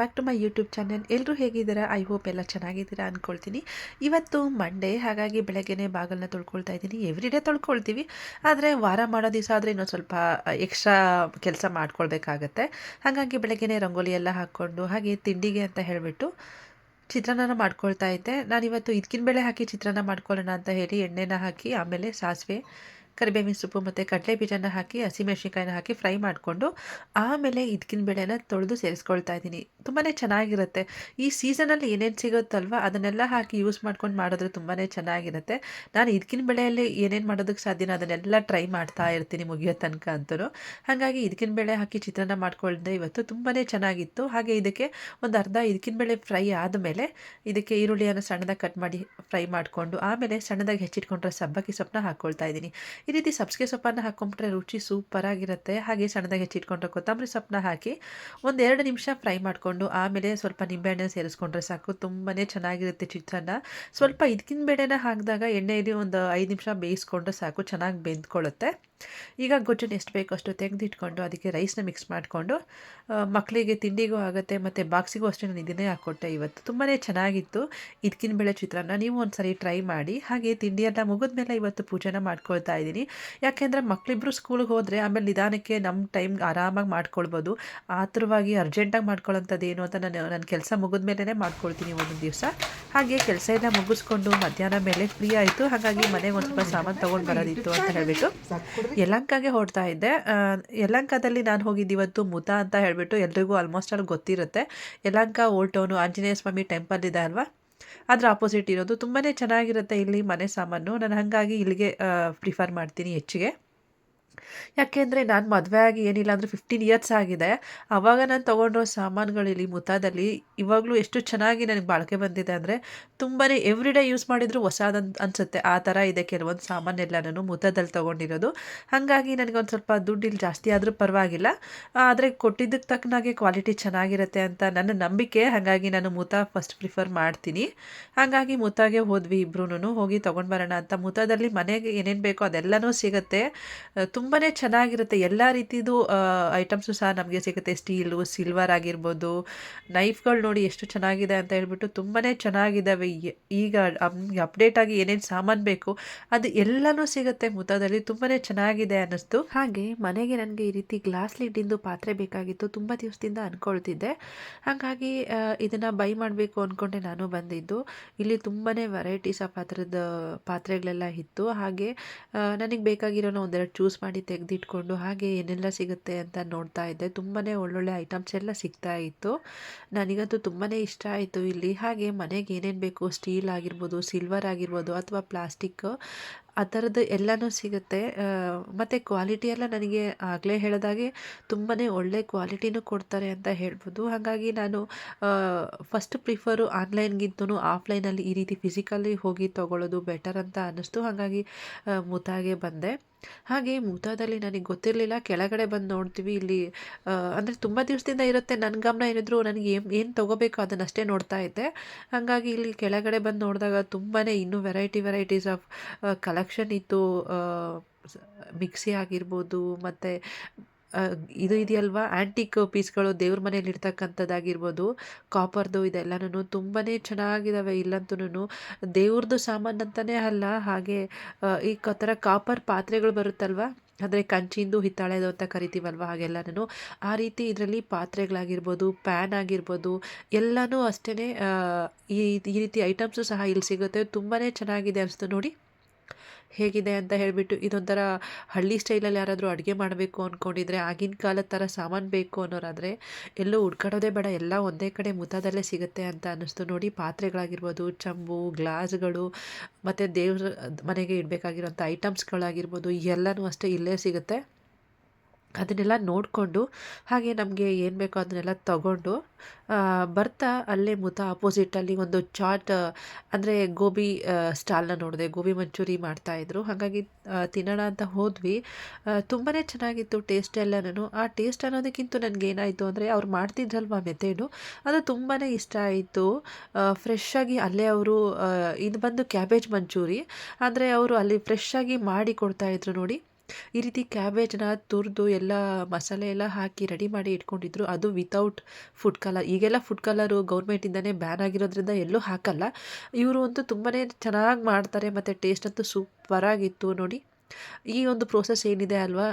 Back to my YouTube channel ಎಲ್ಲರೂ ಹೇಗಿದ್ದೀರಾ? I hope ಎಲ್ಲ ಚೆನ್ನಾಗಿದ್ದೀರಾ ಅಂದ್ಕೊಳ್ತೀನಿ ಇವತ್ತು ಮಂಡೇ ಹಾಗಾಗಿ ಬೆಳಗ್ಗೆನೇ ಬಾಗಲನ್ನ ತೊಳ್ಕೊಳ್ತಾ ಇದ್ದೀನಿ. ಎವ್ರಿ ಡೇ ತೊಳ್ಕೊಳ್ತೀವಿ. ಆದರೆ ವಾರ ಮಾಡೋ ದಿವಸ ಆದರೆ ಇನ್ನೊಂದು ಸ್ವಲ್ಪ ಎಕ್ಸ್ಟ್ರಾ ಕೆಲಸ ಮಾಡ್ಕೊಳ್ಬೇಕಾಗತ್ತೆ. ಹಾಗಾಗಿ ಬೆಳಗ್ಗೆನೇ ರಂಗೋಲಿ ಎಲ್ಲ ಹಾಕ್ಕೊಂಡು, ಹಾಗೆ ತಿಂಡಿಗೆ ಅಂತ ಹೇಳಿಬಿಟ್ಟು ಚಿತ್ರಾನ್ನ ಮಾಡ್ಕೊಳ್ತಾ ಇದ್ದೆ. ನಾನಿವತ್ತು ಇದಕ್ಕಿನ ಬೇಳೆ ಹಾಕಿ ಚಿತ್ರಾನ್ನ ಮಾಡ್ಕೊಳ್ಳೋಣ ಅಂತ ಹೇಳಿ ಎಣ್ಣೆನ ಹಾಕಿ, ಆಮೇಲೆ ಸಾಸಿವೆ ಕರಿಬೇವಿನ ಸೊಪ್ಪು ಮತ್ತು ಕಡಲೆ ಬೀಜನ ಹಾಕಿ, ಹಸಿಮೆಣ್ಸಿನ್ಕಾಯಿನ ಹಾಕಿ ಫ್ರೈ ಮಾಡಿಕೊಂಡು ಆಮೇಲೆ ಇದಕ್ಕಿನ ಬೆಳೆನ ತೊಳೆದು ಸೇರಿಸ್ಕೊಳ್ತಾ ಇದ್ದೀನಿ. ತುಂಬಾ ಚೆನ್ನಾಗಿರುತ್ತೆ. ಈ ಸೀಸನಲ್ಲಿ ಏನೇನು ಸಿಗುತ್ತಲ್ವ, ಅದನ್ನೆಲ್ಲ ಹಾಕಿ ಯೂಸ್ ಮಾಡ್ಕೊಂಡು ಮಾಡಿದ್ರೆ ತುಂಬಾ ಚೆನ್ನಾಗಿರುತ್ತೆ. ನಾನು ಇದಕ್ಕಿನ ಬೆಳೆಯಲ್ಲಿ ಏನೇನು ಮಾಡೋದಕ್ಕೆ ಸಾಧ್ಯನೋ ಅದನ್ನೆಲ್ಲ ಟ್ರೈ ಮಾಡ್ತಾ ಇರ್ತೀನಿ ಮುಗಿಯೋ ತನಕ ಅಂತೂ. ಹಾಗಾಗಿ ಇದಕ್ಕಿನ ಬೆಳೆ ಹಾಕಿ ಚಿತ್ರಾನ್ನ ಮಾಡ್ಕೊಳ್ದೆ ಇವತ್ತು ತುಂಬಾ ಚೆನ್ನಾಗಿತ್ತು. ಹಾಗೆ ಇದಕ್ಕೆ ಒಂದು ಅರ್ಧ ಇದಕ್ಕಿನ ಬೆಳೆ ಫ್ರೈ ಆದಮೇಲೆ ಇದಕ್ಕೆ ಈರುಳ್ಳಿಯನ್ನು ಸಣ್ಣದಾಗಿ ಕಟ್ ಮಾಡಿ ಫ್ರೈ ಮಾಡಿಕೊಂಡು ಆಮೇಲೆ ಸಣ್ಣದಾಗಿ ಹೆಚ್ಚಿಟ್ಕೊಂಡ್ರೆ ಸಬ್ಬಕ್ಕಿ ಸೊಪ್ಪನ್ನ ಹಾಕ್ಕೊಳ್ತಾ ಇದ್ದೀನಿ. ಈ ರೀತಿ ಸಬ್ಸಿಗೆ ಸೊಪ್ಪನ್ನು ಹಾಕ್ಕೊಂಬಿಟ್ರೆ ರುಚಿ ಸೂಪರಾಗಿರುತ್ತೆ ಹಾಗೆ ಸಣ್ಣದಾಗಿ ಹೆಚ್ಚಿಟ್ಕೊಂಡ್ರೆ ಕೊತ್ತಂಬರಿ ಸೊಪ್ಪನ್ನ ಹಾಕಿ ಒಂದೆರಡು ನಿಮಿಷ ಫ್ರೈ ಮಾಡಿಕೊಂಡು ಆಮೇಲೆ ಸ್ವಲ್ಪ ನಿಂಬೆಹಣ್ಣು ಸೇರಿಸ್ಕೊಂಡ್ರೆ ಸಾಕು. ತುಂಬಾ ಚೆನ್ನಾಗಿರುತ್ತೆ ಚಿತ್ರಾನ್ನ. ಸ್ವಲ್ಪ ಇದಕ್ಕಿನ ಬೇಳೆನ ಹಾಕಿದಾಗ ಎಣ್ಣೆಯಲ್ಲಿ ಒಂದು ಐದು ನಿಮಿಷ ಬೇಯಿಸ್ಕೊಂಡ್ರೆ ಸಾಕು, ಚೆನ್ನಾಗಿ ಬೆಂದ್ಕೊಳ್ಳುತ್ತೆ ಈಗ ಗೊಜ್ಜನ್ನು ಎಷ್ಟು ಬೇಕೋ ಅಷ್ಟು ತೆಗೆದಿಟ್ಕೊಂಡು ಅದಕ್ಕೆ ರೈಸ್ನ ಮಿಕ್ಸ್ ಮಾಡಿಕೊಂಡು ಮಕ್ಕಳಿಗೆ ತಿಂಡಿಗೂ ಆಗುತ್ತೆ ಮತ್ತು ಬಾಕ್ಸಿಗೂ ಅಷ್ಟೇ ನಾನು ಇದನ್ನೇ ಹಾಕ್ಕೊಟ್ಟೆ ಇವತ್ತು. ತುಂಬಾ ಚೆನ್ನಾಗಿತ್ತು. ಇದಕ್ಕಿನ ಬೇಳೆ ಚಿತ್ರಾನ್ನ ನೀವು ಒಂದು ಸರಿ ಟ್ರೈ ಮಾಡಿ, ಹಾಗೆ ತಿಂಡಿಯೆಲ್ಲ ಮುಗಿದ ಮೇಲೆ ಇವತ್ತು ಪೂಜೆನ ಮಾಡ್ಕೊಳ್ತಾ ಇದ್ದೀನಿ. ಯಾಕೆಂದರೆ ಮಕ್ಕಳಿಬ್ರು ಸ್ಕೂಲಿಗೆ ಹೋದರೆ ಆಮೇಲೆ ನಿಧಾನಕ್ಕೆ ನಮ್ಮ ಟೈಮ್ ಆರಾಮಾಗಿ ಮಾಡ್ಕೊಳ್ಬೋದು. ಆತುರವಾಗಿ ಅರ್ಜೆಂಟಾಗಿ ಮಾಡ್ಕೊಳ್ಳೋಂಥದ್ದು ಏನು ಅಂತ ನಾನು ನನ್ನ ಕೆಲಸ ಮುಗಿದ ಮೇಲೇ ಮಾಡ್ಕೊಳ್ತೀನಿ ಒಂದೊಂದು ದಿವಸ. ಹಾಗೆ ಕೆಲಸ ಎಲ್ಲ ಮುಗಿಸ್ಕೊಂಡು ಮಧ್ಯಾಹ್ನ ಮೇಲೆ ಫ್ರೀ ಆಯಿತು. ಹಾಗಾಗಿ ಮನೆಗೆ ಒಂದು ಸ್ವಲ್ಪ ಸಾಮಾನು ತೊಗೊಂಡು ಬರೋದಿತ್ತು ಅಂತ ಹೇಳಿಬಿಟ್ಟು. ಯಲಂಕಾಗೆ ಹೊರಡ್ತಾ ಇದ್ದೆ. ಯಲಂಕಾದಲ್ಲಿ ನಾನು ಹೋಗಿದ್ದು ಇವತ್ತು ಮುತ ಅಂತ ಹೇಳಿಬಿಟ್ಟು ಎಲ್ರಿಗೂ ಆಲ್ಮೋಸ್ಟ್ ಅಲ್ಲಿ ಗೊತ್ತಿರುತ್ತೆ. Yelahanka old town Anjaneya Swamy temple ಇದೆ ಅಲ್ವಾ? ಅದರ ಆಪೋಸಿಟ್ ಇರೋದು. ತುಂಬಾ ಚೆನ್ನಾಗಿರುತ್ತೆ ಇಲ್ಲಿ ಮನೆ ಸಾಮಾನು. ನಾನು ಹಾಗಾಗಿ ಇಲ್ಲಿಗೆ ಪ್ರಿಫರ್ ಮಾಡ್ತೀನಿ ಹೆಚ್ಚಿಗೆ. ಯಾಕೆಂದರೆ ನಾನು ಮದುವೆ ಆಗಿ ಏನಿಲ್ಲ ಅಂದರೆ ಫಿಫ್ಟೀನ್ ಇಯರ್ಸ್ ಆಗಿದೆ. ಆವಾಗ ನಾನು ತೊಗೊಂಡಿರೋ ಸಾಮಾನುಗಳಿಲ್ಲಿ ಮುತಾದಲ್ಲಿ ಇವಾಗಲೂ ಎಷ್ಟು ಚೆನ್ನಾಗಿ ನನಗೆ ಬಾಳಿಕೆ ಬಂದಿದೆ ಅಂದರೆ ತುಂಬಾ ಎವ್ರಿ ಡೇ ಯೂಸ್ ಮಾಡಿದರೂ ಹೊಸದಂತ ಅನಿಸುತ್ತೆ. ಆ ಥರ ಇದೆ ಕೆಲವೊಂದು ಸಾಮಾನೆಲ್ಲ ನಾನು ಮುತಾದಲ್ಲಿ ತೊಗೊಂಡಿರೋದು. ಹಾಗಾಗಿ ನನಗೊಂದು ಸ್ವಲ್ಪ ದುಡ್ಡು ಇಲ್ಲಿ ಜಾಸ್ತಿ ಆದರೂ ಪರವಾಗಿಲ್ಲ. ಆದರೆ ಕೊಟ್ಟಿದ್ದಕ್ಕೆ ತಕ್ಕನಾಗೆ ಕ್ವಾಲಿಟಿ ಚೆನ್ನಾಗಿರುತ್ತೆ ಅಂತ ನನ್ನ ನಂಬಿಕೆ. ಹಾಗಾಗಿ ನಾನು ಮುತಾ ಫಸ್ಟ್ ಪ್ರಿಫರ್ ಮಾಡ್ತೀನಿ. ಹಾಗಾಗಿ ಮುತಾಗೆ ಹೋದ್ವಿ ಇಬ್ರು ಹೋಗಿ ತೊಗೊಂಡು ಬರೋಣ ಅಂತ. ಮುತಾದಲ್ಲಿ ಮನೆಗೆ ಏನೇನು ಬೇಕೋ ಅದೆಲ್ಲನೂ ಸಿಗುತ್ತೆ. ತುಂಬಾ ಚೆನ್ನಾಗಿರುತ್ತೆ. ಎಲ್ಲ ರೀತಿದು ಐಟಮ್ಸು ಸಹ ನಮಗೆ ಸಿಗುತ್ತೆ. ಸ್ಟೀಲು ಸಿಲ್ವರ್ ಆಗಿರ್ಬೋದು ನೈಫ್ಗಳು ನೋಡಿ ಎಷ್ಟು ಚೆನ್ನಾಗಿದೆ ಅಂತ ಹೇಳ್ಬಿಟ್ಟು ತುಂಬಾ ಚೆನ್ನಾಗಿದ್ದಾವೆ ಈಗ ಅಪ್ಡೇಟ್ ಆಗಿ ಏನೇನು ಸಾಮಾನು ಬೇಕು, ಅದು ಎಲ್ಲನೂ ಸಿಗುತ್ತೆ ಮುತದಲ್ಲಿ ತುಂಬಾ ಚೆನ್ನಾಗಿದೆ ಅನ್ನಿಸ್ತು. ಹಾಗೆ ಮನೆಗೆ ನನಗೆ ಈ ರೀತಿ ಗ್ಲಾಸ್ ಲಿಡ್ಡಿಂದು ಪಾತ್ರೆ ಬೇಕಾಗಿತ್ತು. ತುಂಬ ದಿವಸದಿಂದ ಅಂದ್ಕೊಳ್ತಿದ್ದೆ ಹಾಗಾಗಿ ಇದನ್ನು ಬೈ ಮಾಡಬೇಕು ಅಂದ್ಕೊಂಡೆ ನಾನು ಬಂದಿದ್ದು. ಇಲ್ಲಿ ತುಂಬಾ ವೆರೈಟೀಸ್ ಆ ಪಾತ್ರದ, ಪಾತ್ರೆಗಳೆಲ್ಲ ಇತ್ತು. ಹಾಗೆ ನನಗೆ ಬೇಕಾಗಿರೋನ ಒಂದೆರಡು ಚೂಸ್ ಮಾಡಿ ತೆಗೆದಿಟ್ಕೊಂಡು ಹಾಗೆ ಏನೆಲ್ಲ ಸಿಗುತ್ತೆ ಅಂತ ನೋಡ್ತಾ ಇದ್ದೆ. ತುಂಬಾ ಒಳ್ಳೊಳ್ಳೆ ಐಟಮ್ಸ್ ಎಲ್ಲ ಸಿಗ್ತಾ ಇತ್ತು. ನನಗಂತೂ ತುಂಬಾ ಇಷ್ಟ ಆಯಿತು ಇಲ್ಲಿ. ಹಾಗೆ ಮನೆಗೆ ಏನೇನು ಬೇಕು? ಸ್ಟೀಲ್ ಆಗಿರ್ಬೋದು ಸಿಲ್ವರ್ ಆಗಿರ್ಬೋದು ಅಥವಾ ಪ್ಲಾಸ್ಟಿಕ್ ಆ ಥರದ್ದು ಎಲ್ಲನೂ ಸಿಗುತ್ತೆ. ಮತ್ತು ಕ್ವಾಲಿಟಿ ಎಲ್ಲ ನನಗೆ ಆಗಲೇ ಹೇಳಿದಾಗೆ ತುಂಬಾ ಒಳ್ಳೆ ಕ್ವಾಲಿಟಿನೂ ಕೊಡ್ತಾರೆ ಅಂತ ಹೇಳ್ಬೋದು. ಹಾಗಾಗಿ ನಾನು ಫಸ್ಟ್ ಪ್ರಿಫರು ಆನ್ಲೈನ್ಗಿಂತೂ ಆಫ್ಲೈನಲ್ಲಿ ಈ ರೀತಿ ಫಿಸಿಕಲಿ ಹೋಗಿ ತೊಗೊಳ್ಳೋದು ಬೆಟರ್ ಅಂತ ಅನ್ನಿಸ್ತು. ಹಾಗಾಗಿ ಮುತಾಗೆ ಬಂದೆ. ಹಾಗೆ ಮುತಾದಲ್ಲಿ ನನಗೆ ಗೊತ್ತಿರಲಿಲ್ಲ. ಕೆಳಗಡೆ ಬಂದು ನೋಡ್ತೀವಿ. ಇಲ್ಲಿ ಅಂದರೆ ತುಂಬ ದಿವಸದಿಂದ ಇರುತ್ತೆ. ನನ್ನ ಗಮನ ಏನಿದ್ರು ನನಗೆ ಏನು ಏನು ತೊಗೋಬೇಕು ಅದನ್ನಷ್ಟೇ ನೋಡ್ತಾ ಇದ್ದೆ. ಹಾಗಾಗಿ ಇಲ್ಲಿ ಕೆಳಗಡೆ ಬಂದು ನೋಡಿದಾಗ ತುಂಬಾ ಇನ್ನೂ ವೆರೈಟಿ ವೆರೈಟೀಸ್ ಆಫ್ ಕಲೆಕ್ಷನ್ ಇತ್ತು ಮಿಕ್ಸಿ ಆಗಿರ್ಬೋದು, ಮತ್ತು ಇದು ಇದೆಯಲ್ವಾ? ಆ್ಯಂಟಿಕ್ ಪೀಸ್ಗಳು ದೇವ್ರ ಮನೇಲಿ ಇರ್ತಕ್ಕಂಥದ್ದಾಗಿರ್ಬೋದು ಕಾಪರ್ದು ಇದೆಲ್ಲನೂ ತುಂಬಾ ಚೆನ್ನಾಗಿದ್ದಾವೆ ಇಲ್ಲಂತೂ ದೇವ್ರದ್ದು ಸಾಮಾನು ಅಂತಲೇ ಅಲ್ಲ, ಹಾಗೆ ಈ ಥರ ಕಾಪರ್ ಪಾತ್ರೆಗಳು ಬರುತ್ತಲ್ವ? ಅಂದರೆ ಕಂಚಿಂದು ಹಿತ್ತಾಳೆದು ಅಂತ ಕರಿತೀವಲ್ವ ಹಾಗೆಲ್ಲನೂ ಆ ರೀತಿ ಇದರಲ್ಲಿ ಪಾತ್ರೆಗಳಾಗಿರ್ಬೋದು ಪ್ಯಾನ್ ಆಗಿರ್ಬೋದು, ಎಲ್ಲನೂ ಅಷ್ಟೇ ಈ ಈ ರೀತಿ ಐಟಮ್ಸು ಸಹ ಇಲ್ಲಿ ಸಿಗುತ್ತೆ. ತುಂಬಾ ಚೆನ್ನಾಗಿದೆ ಅನಿಸ್ತು ನೋಡಿ. ಹೇಗಿದೆ ಅಂತ ಹೇಳಿಬಿಟ್ಟು ಇದೊಂಥರ ಹಳ್ಳಿ ಸ್ಟೈಲಲ್ಲಿ ಯಾರಾದರೂ ಅಡುಗೆ ಮಾಡಬೇಕು ಅಂದ್ಕೊಂಡಿದ್ರೆ ಆಗಿನ ಕಾಲದ ಥರ ಸಾಮಾನು ಬೇಕು ಅನ್ನೋರಾದರೆ ಎಲ್ಲೂ ಹುಡ್ಕಾಡೋದೇ ಬೇಡ, ಎಲ್ಲ ಒಂದೇ ಕಡೆ ಮುತಾದಲ್ಲೇ ಸಿಗುತ್ತೆ ಅಂತ ಅನ್ನಿಸ್ತು. ನೋಡಿ, ಪಾತ್ರೆಗಳಾಗಿರ್ಬೋದು, ಚಂಬು, ಗ್ಲಾಸ್ಗಳು, ಮತ್ತು ದೇವ್ರ ಮನೆಗೆ ಇಡಬೇಕಾಗಿರೋಂಥ ಐಟಮ್ಸ್ಗಳಾಗಿರ್ಬೋದು ಎಲ್ಲನೂ ಅಷ್ಟೇ ಇಲ್ಲೇ ಸಿಗುತ್ತೆ. ಅದನ್ನೆಲ್ಲ ನೋಡಿಕೊಂಡು ಹಾಗೆ ನಮಗೆ ಏನು ಬೇಕೋ ಅದನ್ನೆಲ್ಲ ತಗೊಂಡು ಬರ್ತಾ ಅಲ್ಲೇ ಮುತ ಅಪೋಸಿಟಲ್ಲಿ ಒಂದು ಚಾಟ್ ಅಂದರೆ ಗೋಬಿ ಸ್ಟಾಲ್ನ ನೋಡಿದೆ. ಗೋಬಿ ಮಂಚೂರಿ ಮಾಡ್ತಾಯಿದ್ರು ಹಾಗಾಗಿ ತಿನ್ನೋಣ ಅಂತ ಹೋದ್ವಿ. ತುಂಬಾ ಚೆನ್ನಾಗಿತ್ತು ಟೇಸ್ಟ್ ಎಲ್ಲನೂ. ಆ ಟೇಸ್ಟ್ ಅನ್ನೋದಕ್ಕಿಂತ ನನಗೆ ಏನಾಯಿತು ಅಂದರೆ ಅವ್ರು ಮಾಡ್ತಿದ್ರಲ್ವ ಮೆಥೇಡು ಅದು ತುಂಬಾ ಇಷ್ಟ ಆಯಿತು. ಫ್ರೆಶ್ಶಾಗಿ ಅಲ್ಲೇ ಅವರು ಇದು ಬಂದು ಕ್ಯಾಬೇಜ್ ಮಂಚೂರಿ. ಅಂದರೆ ಅವರು ಅಲ್ಲಿ ಫ್ರೆಶ್ಶಾಗಿ ಮಾಡಿ ಕೊಡ್ತಾಯಿದ್ರು ನೋಡಿ. ಈ ರೀತಿ ಕ್ಯಾಬೇಜ್ನ ತುರಿದು ಎಲ್ಲ ಮಸಾಲೆ ಎಲ್ಲ ಹಾಕಿ ರೆಡಿ ಮಾಡಿ ಇಟ್ಕೊಂಡಿದ್ರು. ಅದು ವಿತೌಟ್ ಫುಡ್ ಕಲರ್ ಈಗೆಲ್ಲ ಫುಡ್ ಕಲರು ಗೌರ್ಮೆಂಟಿಂದನೇ ಬ್ಯಾನ್ ಆಗಿರೋದ್ರಿಂದ ಎಲ್ಲೂ ಹಾಕಲ್ಲ. ಇವರು ಅಂತೂ ತುಂಬಾ ಚೆನ್ನಾಗಿ ಮಾಡ್ತಾರೆ, ಮತ್ತು ಟೇಸ್ಟ್ ಅಂತೂ ಸೂಪರಾಗಿತ್ತು ನೋಡಿ. ಈ ಒಂದು ಪ್ರೋಸೆಸ್ ಏನಿದೆ ಅಲ್ವಾ?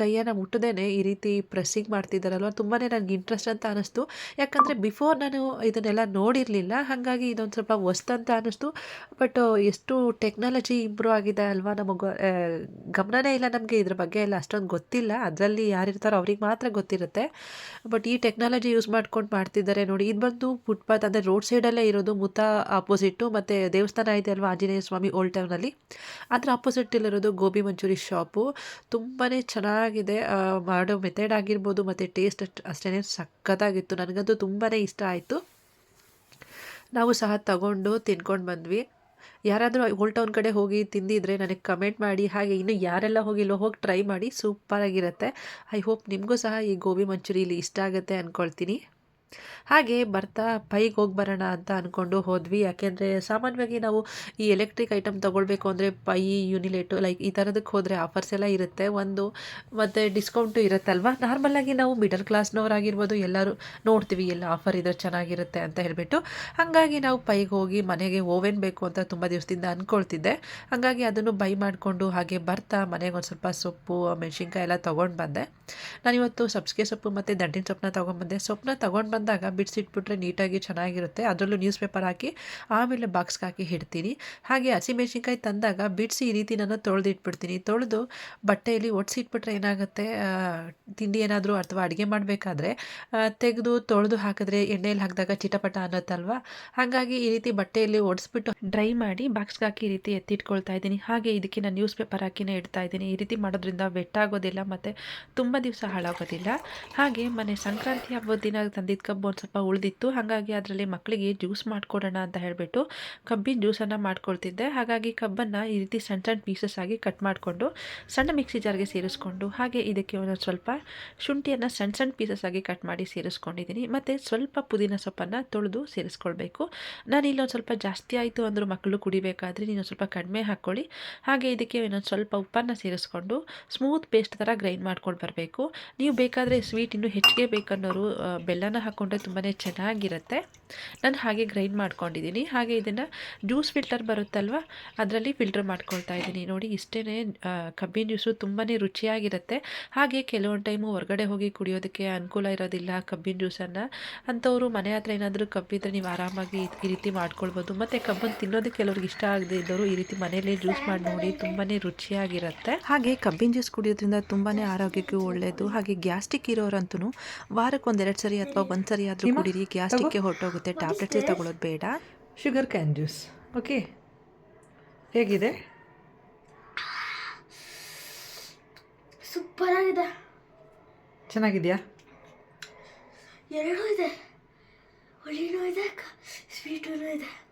ಕೈಯನ್ನು ಮುಟ್ಟದೇ ಈ ರೀತಿ ಪ್ರೆಸ್ಸಿಂಗ್ ಮಾಡ್ತಿದ್ದಾರಲ್ವ? ತುಂಬಾ ನನಗೆ ಇಂಟ್ರೆಸ್ಟ್ ಅಂತ ಅನ್ನಿಸ್ತು ಯಾಕಂದರೆ ಬಿಫೋರ್ ನಾನು ಇದನ್ನೆಲ್ಲ ನೋಡಿರಲಿಲ್ಲ. ಹಾಗಾಗಿ ಇದೊಂದು ಸ್ವಲ್ಪ ಹೊಸ್ತು ಅಂತ ಅನ್ನಿಸ್ತು ಬಟ್ ಎಷ್ಟು ಟೆಕ್ನಾಲಜಿ ಇಂಪ್ರೂವ್ ಆಗಿದೆ ಅಲ್ವಾ? ನಮಗೆ ಗಮನನೇ ಇಲ್ಲ ನಮಗೆ. ಇದ್ರ ಬಗ್ಗೆ ಎಲ್ಲ ಅಷ್ಟೊಂದು ಗೊತ್ತಿಲ್ಲ. ಅದರಲ್ಲಿ ಯಾರಿರ್ತಾರೋ ಅವ್ರಿಗೆ ಮಾತ್ರ ಗೊತ್ತಿರುತ್ತೆ. ಬಟ್ ಈ ಟೆಕ್ನಾಲಜಿ ಯೂಸ್ ಮಾಡ್ಕೊಂಡು ಮಾಡ್ತಿದ್ದಾರೆ ನೋಡಿ. ಇದು ಬಂದು ಫುಟ್ಪಾತ್ ಅಂದರೆ ರೋಡ್ ಸೈಡಲ್ಲೇ ಇರೋದು ಮುತ್ತ ಆಪೋಸಿಟ್ಟು ಮತ್ತು ದೇವಸ್ಥಾನ ಇದೆ ಅಲ್ವಾ? ಆಂಜನೇಯ ಸ್ವಾಮಿ ಓಲ್ಡ್ ಟೌನಲ್ಲಿ ಅದರ ಆಪೋಸಿಟಲ್ಲಿರೋದು ಗೋಬಿ ಮಂಚೂರಿ ಶಾಪು ತುಂಬಾ ಚೆನ್ನಾಗಿದೆ. ಮಾಡೋ ಮೆಥಡ್ ಆಗಿರ್ಬೋದು, ಮತ್ತು ಟೇಸ್ಟ್ ಅಷ್ಟೇ ಸಖತ್ತಾಗಿತ್ತು. ನನಗಂತೂ ತುಂಬಾ ಇಷ್ಟ ಆಯಿತು. ನಾವು ಸಹ ತಗೊಂಡು ತಿನ್ಕೊಂಡು ಬಂದ್ವಿ. ಯಾರಾದರೂ ಓಲ್ಡ್ ಟೌನ್ ಕಡೆ ಹೋಗಿ ತಿಂದಿದ್ರೆ ನನಗೆ ಕಮೆಂಟ್ ಮಾಡಿ, ಹಾಗೆ ಇನ್ನು ಯಾರೆಲ್ಲ ಹೋಗಿಲ್ಲೋ ಹೋಗಿ ಟ್ರೈ ಮಾಡಿ ಸೂಪರಾಗಿರುತ್ತೆ ಐ ಹೋಪ್ ನಿಮಗೂ ಸಹ ಈ ಗೋಬಿ ಮಂಚೂರಿ ಇಲ್ಲಿ ಇಷ್ಟ ಆಗುತ್ತೆ ಅಂದ್ಕೊಳ್ತೀನಿ ಹಾಗೆ ಬರ್ತಾ ಪೈಗೆ ಹೋಗಿ ಬರೋಣ ಅಂತ ಅಂದ್ಕೊಂಡು ಹೋದ್ವಿ. ಯಾಕೆಂದರೆ ಸಾಮಾನ್ಯವಾಗಿ ನಾವು ಈ ಎಲೆಕ್ಟ್ರಿಕ್ ಐಟಮ್ ತೊಗೊಳ್ಬೇಕು ಅಂದರೆ ಪೈ ಯುನಿಲೇಟು ಲೈಕ್ ಈ ಥರದಕ್ಕೆ ಹೋದರೆ ಆಫರ್ಸ್ ಎಲ್ಲ ಇರುತ್ತೆ. ಒಂದು ಮತ್ತು ಡಿಸ್ಕೌಂಟು ಇರುತ್ತಲ್ವ? ನಾರ್ಮಲಾಗಿ ನಾವು ಮಿಡಲ್ ಕ್ಲಾಸ್ನವರಾಗಿರ್ಬೋದು ಎಲ್ಲರೂ ನೋಡ್ತೀವಿ ಎಲ್ಲ ಆಫರ್ ಇದ್ರೆ ಚೆನ್ನಾಗಿರುತ್ತೆ ಅಂತ ಹೇಳಿಬಿಟ್ಟು. ಹಾಗಾಗಿ ನಾವು ಪೈಗೆ ಹೋಗಿ ಮನೆಗೆ ಓವೆನ್ ಬೇಕು ಅಂತ ತುಂಬ ದಿವಸದಿಂದ ಅಂದ್ಕೊಳ್ತಿದ್ದೆ ಹಾಗಾಗಿ ಅದನ್ನು ಬೈ ಮಾಡಿಕೊಂಡು ಹಾಗೆ ಬರ್ತಾ ಮನೆಗೆ ಒಂದು ಸ್ವಲ್ಪ ಸೊಪ್ಪು ಮೆಣಸಿನ್ಕಾಯಿ ಎಲ್ಲ ತೊಗೊಂಡು ಬಂದೆ. ನಾನಿವತ್ತು ಸಬ್ಸಿಗೆ ಸೊಪ್ಪು ಮತ್ತು ದಂಟಿನ ಸೊಪ್ಪನ್ನ ತೊಗೊಂಡ್ಬಂದೆ ಸೊಪ್ಪನ್ನ ತೊಗೊಂಡು ಬಂದಾಗ ಬಿಡಿಸಿಟ್ಬಿಟ್ರೆ ನೀಟಾಗಿ ಚೆನ್ನಾಗಿರುತ್ತೆ. ಅದರಲ್ಲೂ ನ್ಯೂಸ್ ಪೇಪರ್ ಹಾಕಿ, ಆಮೇಲೆ ಬಾಕ್ಸ್ಗೆ ಹಾಕಿ ಇಡ್ತೀನಿ. ಹಾಗೆ ಹಸಿಮೆಣ್ಸಿನ್ಕಾಯಿ ತಂದಾಗ ಬಿಡಿಸಿ ಈ ರೀತಿ ನಾನು ತೊಳೆದು ಇಟ್ಬಿಡ್ತೀನಿ ತೊಳೆದು ಬಟ್ಟೆಯಲ್ಲಿ ಒಡ್ಸಿಟ್ಬಿಟ್ರೆ ಏನಾಗುತ್ತೆ? ತಿಂಡಿ ಏನಾದರೂ ಅಥವಾ ಅಡುಗೆ ಮಾಡಬೇಕಾದ್ರೆ ತೆಗೆದು ತೊಳೆದು ಹಾಕಿದ್ರೆ ಎಣ್ಣೆಯಲ್ಲಿ ಹಾಕಿದಾಗ ಚಿಟಪಟ ಅನ್ನೋತ್ತಲ್ವ? ಹಾಗಾಗಿ ಈ ರೀತಿ ಬಟ್ಟೆಯಲ್ಲಿ ಒಡಿಸ್ಬಿಟ್ಟು ಡ್ರೈ ಮಾಡಿ ಬಾಕ್ಸ್ಗೆ ಹಾಕಿ ಈ ರೀತಿ ಎತ್ತಿಟ್ಕೊಳ್ತಾ ಇದ್ದೀನಿ. ಹಾಗೆ ಇದಕ್ಕೆ ನಾನು ನ್ಯೂಸ್ ಪೇಪರ್ ಹಾಕಿನೇ ಇಡ್ತಾ ಇದ್ದೀನಿ. ಈ ರೀತಿ ಮಾಡೋದ್ರಿಂದ ಬೆಟ್ಟಾಗೋದಿಲ್ಲ ಮತ್ತು ತುಂಬ ದಿವಸ ಹಾಳಾಗೋದಿಲ್ಲ. ಹಾಗೆ ಮನೆ ಸಂಕ್ರಾಂತಿ ಹಬ್ಬದ ದಿನ ತಂದಿದ್ದ ಕಬ್ಬು ಒಂದು ಸ್ವಲ್ಪ ಉಳಿದಿತ್ತು. ಹಾಗಾಗಿ ಅದರಲ್ಲಿ ಮಕ್ಕಳಿಗೆ ಜ್ಯೂಸ್ ಮಾಡಿಕೊಡೋಣ ಅಂತ ಹೇಳಿಬಿಟ್ಟು ಕಬ್ಬಿನ ಜ್ಯೂಸನ್ನು ಮಾಡ್ಕೊಳ್ತಿದ್ದೆ. ಹಾಗಾಗಿ ಕಬ್ಬನ್ನು ಈ ರೀತಿ ಸಣ್ಣ ಸಣ್ಣ ಪೀಸಸ್ ಆಗಿ ಕಟ್ ಮಾಡಿಕೊಂಡು ಸಣ್ಣ ಮಿಕ್ಸಿ ಜಾರ್ಗೆ ಸೇರಿಸ್ಕೊಂಡು ಹಾಗೆ ಇದಕ್ಕೆ ಒಂದೊಂದು ಸ್ವಲ್ಪ ಶುಂಠಿಯನ್ನು ಸಣ್ಣ ಸಣ್ಣ ಪೀಸಸ್ ಆಗಿ ಕಟ್ ಮಾಡಿ ಸೇರಿಸ್ಕೊಂಡಿದ್ದೀನಿ. ಮತ್ತು ಸ್ವಲ್ಪ ಪುದೀನ ಸೊಪ್ಪನ್ನು ತೊಳೆದು ಸೇರಿಸ್ಕೊಳ್ಬೇಕು. ನಾನು ಇಲ್ಲೊಂದು ಸ್ವಲ್ಪ ಜಾಸ್ತಿ ಆಯಿತು ಅಂದರೂ ಮಕ್ಕಳು ಕುಡಿಬೇಕಾದ್ರೆ ನೀನು ಸ್ವಲ್ಪ ಕಡಿಮೆ ಹಾಕ್ಕೊಳ್ಳಿ. ಹಾಗೆ ಇದಕ್ಕೆ ಇನ್ನೊಂದು ಸ್ವಲ್ಪ ಉಪ್ಪನ್ನು ಸೇರಿಸ್ಕೊಂಡು ಸ್ಮೂತ್ ಪೇಸ್ಟ್ ಥರ ಗ್ರೈಂಡ್ ಮಾಡ್ಕೊಂಡು ಬರಬೇಕು. ನೀವು ಬೇಕಾದರೆ ಸ್ವೀಟ್ ಇನ್ನೂ ಹೆಚ್ಚಿಗೆ ಬೇಕನ್ನೋರು ಬೆಲ್ಲನ ಬೆಲ್ಲನ ಹಾಕ್ಕೊಂಡ್ರೆ ತುಂಬಾ ಚೆನ್ನಾಗಿರುತ್ತೆ. ನಾನು ಹಾಗೆ ಗ್ರೈಂಡ್ ಮಾಡ್ಕೊಂಡಿದ್ದೀನಿ. ಹಾಗೆ ಇದನ್ನು ಜ್ಯೂಸ್ ಫಿಲ್ಟರ್ ಬರುತ್ತಲ್ವ? ಅದರಲ್ಲಿ ಫಿಲ್ಟರ್ ಮಾಡ್ಕೊಳ್ತಾ ಇದ್ದೀನಿ. ನೋಡಿ ಇಷ್ಟೇ ಕಬ್ಬಿನ ಜ್ಯೂಸು ತುಂಬಾ ರುಚಿಯಾಗಿರುತ್ತೆ. ಹಾಗೆ ಕೆಲವೊಂದು ಟೈಮು ಹೊರಗಡೆ ಹೋಗಿ ಕುಡಿಯೋದಕ್ಕೆ ಅನುಕೂಲ ಇರೋದಿಲ್ಲ ಕಬ್ಬಿನ ಜ್ಯೂಸನ್ನು. ಅಂಥವ್ರು ಮನೆ ಹತ್ರ ಏನಾದರೂ ಕಬ್ಬಿದ್ರೆ ನೀವು ಆರಾಮಾಗಿ ಈ- ರೀತಿ ಮಾಡ್ಕೊಳ್ಬೋದು. ಮತ್ತು ಕಬ್ಬನ್ನು ತಿನ್ನೋದಕ್ಕೆ ಕೆಲವ್ರಿಗೆ ಇಷ್ಟ ಆಗದೆ ಇದ್ದವರು ಈ ರೀತಿ ಮನೆಯಲ್ಲೇ ಜ್ಯೂಸ್ ಮಾಡಿ ನೋಡಿ ತುಂಬಾ ರುಚಿಯಾಗಿರುತ್ತೆ. ಹಾಗೆ ಕಬ್ಬಿನ ಜ್ಯೂಸ್ ಕುಡಿಯೋದ್ರಿಂದ ತುಂಬಾ ಆರೋಗ್ಯಕ್ಕೂ ಒಳ್ಳೆಯದು ಹಾಗೆ ಗ್ಯಾಸ್ಟಿಕ್ ಇರೋರಂತೂ ವಾರಕ್ಕೆ ಒಂದೆರಡು ಸರಿ ಅಥವಾ ಒಂದು ಸರಿ ಆದರೂ ಕುಡೀರಿ. ಗ್ಯಾಸ್ಟಿಕ್ಗೆ ಹೊರಟೋಗುತ್ತೆ. ಟ್ಯಾಬ್ಲೆಟ್ಸೇ ತಗೊಳ್ಳೋದು ಬೇಡ. ಶುಗರ್ ಕ್ಯಾನ್ ಜ್ಯೂಸ್ ಓಕೆ ಹೇಗಿದೆ? ಸೂಪರ್ ಆಗಿದೆ ಚೆನ್ನಾಗಿದೆಯಾ? ಎರಡೂ ಇದೆ. ಹುಳಿನೂ ಇದೆ ಸ್ವೀಟೂ ಇದೆ.